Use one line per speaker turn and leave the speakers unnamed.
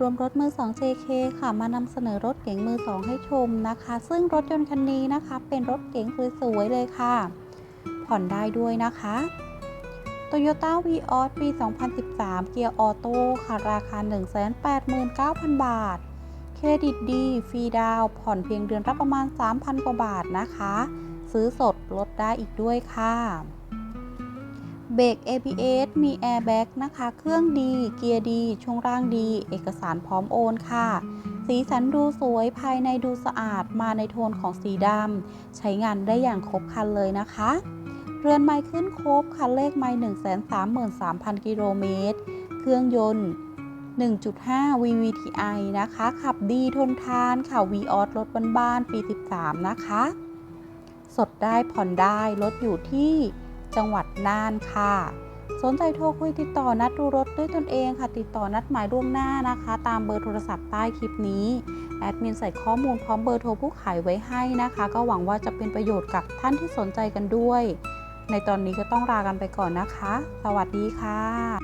รวมรถมือ 2 JK ค่ะ มานำเสนอรถเก๋งมือ 2 ให้ชมนะคะ ซึ่งรถยนต์คันนี้นะคะ เป็นรถเก๋งสวยๆเลยค่ะ ผ่อนได้ด้วยนะคะ Toyota Vios ปี 2013 เกียร์ออโต้ค่ะ ราคา 189,000 บาท เครดิตดี ฟรีดาวผ่อนเพียงเดือนละประมาณ 3,000 กว่าบาทนะคะ ซื้อสดลดได้อีกด้วยค่ะ เบรก ABS มีแอร์แบ็กนะคะ เครื่องดี เกียร์ดี ช่วงล่างดี เอกสารพร้อมโอนค่ะ สีสันดูสวย ภายในดูสะอาด มาในโทนของสีดำ ใช้งานได้อย่างครบครันเลยนะคะ เรือนไม้ขึ้นครบคันเลขไม้133,000 กิโลเมตร เครื่องยนต์ 1.5 VVTi นะคะ ขับดีทนทานค่ะ v ีออรถบ้านๆปี 13 นะคะ สดได้ผ่อนได้ รถอยู่ที่ จังหวัดน่านค่ะ สนใจโทรคุยติดต่อนัดดูรถด้วยตนเองค่ะ ติดต่อนัดหมายล่วงหน้านะคะ ตามเบอร์โทรศัพท์ใต้คลิปนี้ แอดมินใส่ข้อมูลพร้อมเบอร์โทรผู้ขายไว้ให้นะคะ ก็หวังว่าจะเป็นประโยชน์กับท่านที่สนใจกันด้วย ในตอนนี้ก็ต้องลากันไปก่อนนะคะ สวัสดีค่ะ